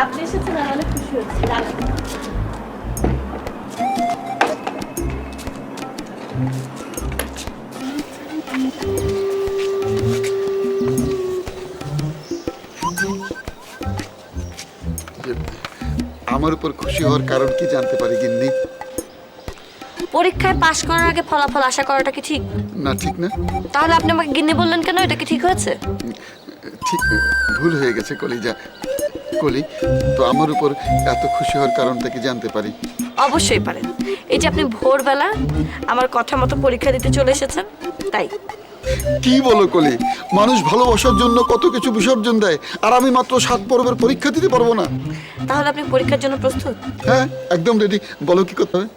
আপনি এসেছেন আমি অনেক খুশি হচ্ছি আমার উপর খুশি হওয়ার কারণ কি জানতে পারি গিন্নি? পরীক্ষায় পাশ করার আগে ফলাফল আশা করাটা কি ঠিক? না ঠিক না। তাহলে আপনি আমাকে গিন্নি বললেন কেন? এটা কি ঠিক হয়েছে? ঠিক ভুল হয়ে গেছে কলিজা। কলি তো আমার উপর এত খুশি হওয়ার কারণটা কি জানতে পারি? অবশ্যই পারেন। এই যে আপনি ভোরবেলা আমার কথা মতো পরীক্ষা দিতে চলে এসেছেন তাই। কি বলো কলি? মানুষ ভালোবাসার জন্য কত কিছু বিসর্জন দেয় আর আমি মাত্র সাত পর্বের পরীক্ষা দিতে পারব না। তাহলে আপনি পরীক্ষার জন্য প্রস্তুত? হ্যাঁ একদম রেডি বলো কি করতে হবে?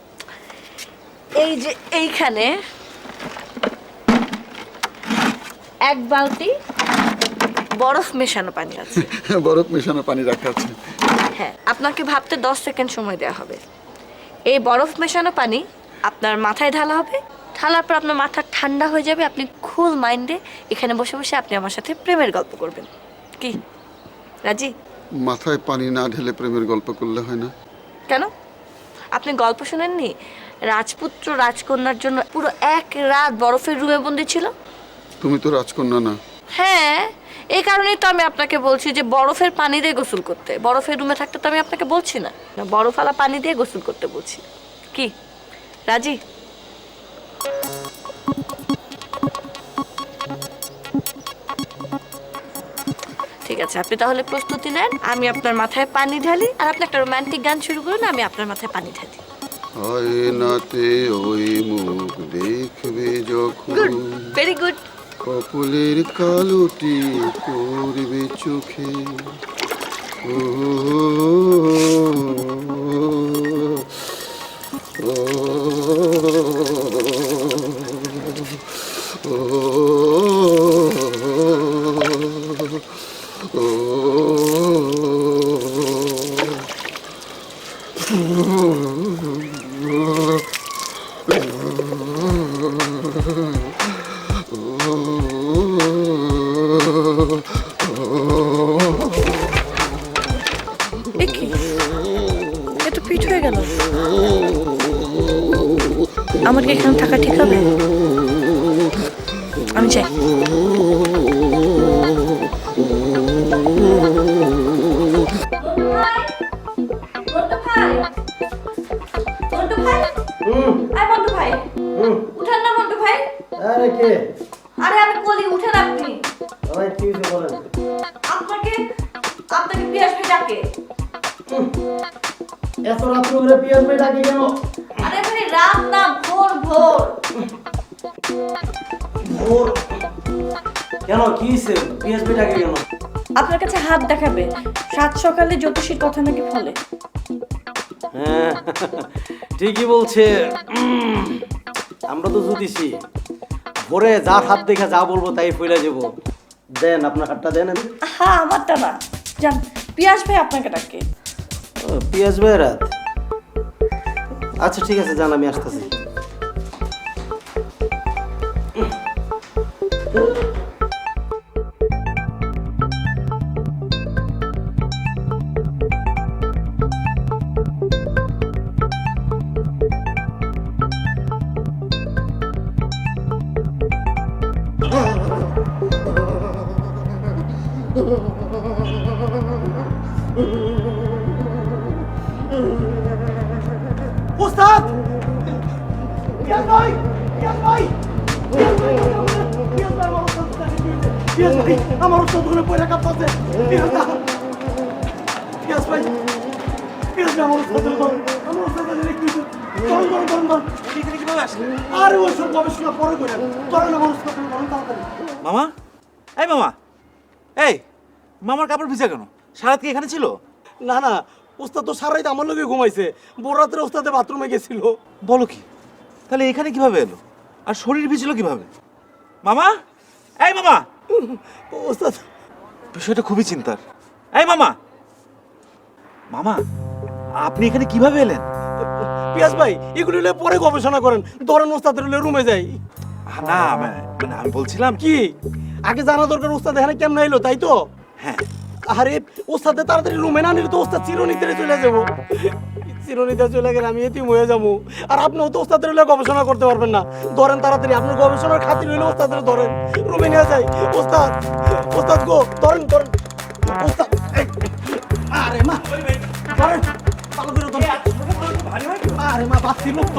এই যে এইখানে এক বালতি বরফ মেশানো পানি আছে। বরফ মেশানো পানি রাখা আছে। হ্যাঁ আপনাকে ভাবতে দশ সেকেন্ড সময় দেওয়া হবে। এই বরফ মেশানো পানি আপনার মাথায় ঢালা হবে। ঢালার পর আপনার মাথা ঠান্ডা হয়ে যাবে। আপনি কুল মাইন্ডে এখানে বসে বসে আপনি আমার সাথে প্রেমের গল্প করবেন। কি? রাজি? মাথায় পানি না ঢেলে প্রেমের গল্প করলে হয় না। কেন? আপনি গল্প শুনেননি? রাজপুত্র রাজকন্যার জন্য পুরো এক রাত বরফের রুমে বন্দি ছিল? তুমি তো রাজকন্যা না। হ্যাঁ। এই কারণেই তো আমি আপনাকে বলছি যে বরফের পানি দিয়ে গোসল করতে। বরফের রুমে থাকতে তো আমি আপনাকে বলছি না। বরফওয়ালা পানি দিয়ে গোসল করতে বলছি। কি? রাজি? ঠিক আছে আপনি তাহলে প্রস্তুতি নেন। আমি আপনার মাথায় পানি ঢালি আর আপনি একটা রোমান্টিক গান শুরু করুন আমি আপনার মাথায় পানি ঢালি। আয়নাতে ওই মুখ দেখবে গুড ভেরি গুড কপলের কালোটি করবে চোখে ও, ও, পিঠ হয়ে গেল। আমার কি এখানে থাকা ঠিক হবে? আমি ভাই আরে কে? আরে আমি বলি উঠেন আপনি ভাই কি বলেন? এত রাত্র করে পিয়াজ ভাই ডাকে কেন? আরে ভাই রাত না ভোর ভোর। ভোর? কেন কি হয়েছে পিয়াজ ভাই ডাকে কেন? আপনার কাছে হাত দেখাবে। সাত সকালে জ্যোতিষীর কথা নাকি ফলে হ্যাঁ ঠিকই বলছে। আমরা তো জ্যোতিষী। ভোরে যার হাত দেখে যা বলব তাই ফইলা যাব। দেন আপনার হাতটা দেন। হ্যাঁ আমারটা না। জান পিয়াস ভাই আপনাকে ডাকে। পিয়াজ ভাই রাত আচ্ছা ঠিক আছে জান আমি আসতেছি। পিয়াজ ভাই আমার উস্তাদ ধরে পয়রা কাঁপতাছে পিয়াজ দা পিয়াজ ভাই পিয়াজ ভাই আমার উস্তাদ ধরে আমার উস্তাদ ধরে কি ধরুন ধরুন ধরুন ধরুন এখানে কীভাবে আসলে আরে ওই সব গবেষণা পরে করে ধরেন আমার উস্তাদ ধরে ধরুন তাড়াতাড়ি মামা এই মামা এই মামার কাপড় ভিজা কেন? সারাত কি এখানে ছিল? না না উস্তাদ তো সারাই আমার লগে ঘুমাইছে। বোরাত্রে উস্তাদে বাথরুমে গেছিল। বলো কি? তাহলে এখানে কীভাবে এলো? আর শরীর ভিজলো কীভাবে? মামা? এই মামা! বিষয়টা খুবই চিন্তার। এই মামা! মামা আপনি এখানে কীভাবে এলেন? পিয়াস ভাই এগুলো নিয়ে পরে গবেষণা করেন। ধরেন উস্তাদের রুমে যাই। না মানে আমি বলছিলাম কি? আগে জানা দরকার উস্তাদ এখানে কেমন এলো তাই তো? হ্যাঁ। আরে ওস্তাদে তাড়াতাড়ি রুমে না নিলে তো ওস্তাদ চিরনিতে চলে যাব। চিরনিতে চলে গেলে আমি এতিম হয়ে যাব। আর আপনি তো ওস্তাদের হলে গবেষণা করতে পারবেন না। ধরেন তাড়াতাড়ি, আপনার গবেষণার খাতির হইলে ওস্তাদের ধরেন। রুমে নিয়ে যাই। ওস্তাদ ওস্তাদ গো, ধরেন ধরেন। ওস্তাদ আরে মা, ধরেন। ভালো করে ধরেন। আরে মা, বাচ্চি লোক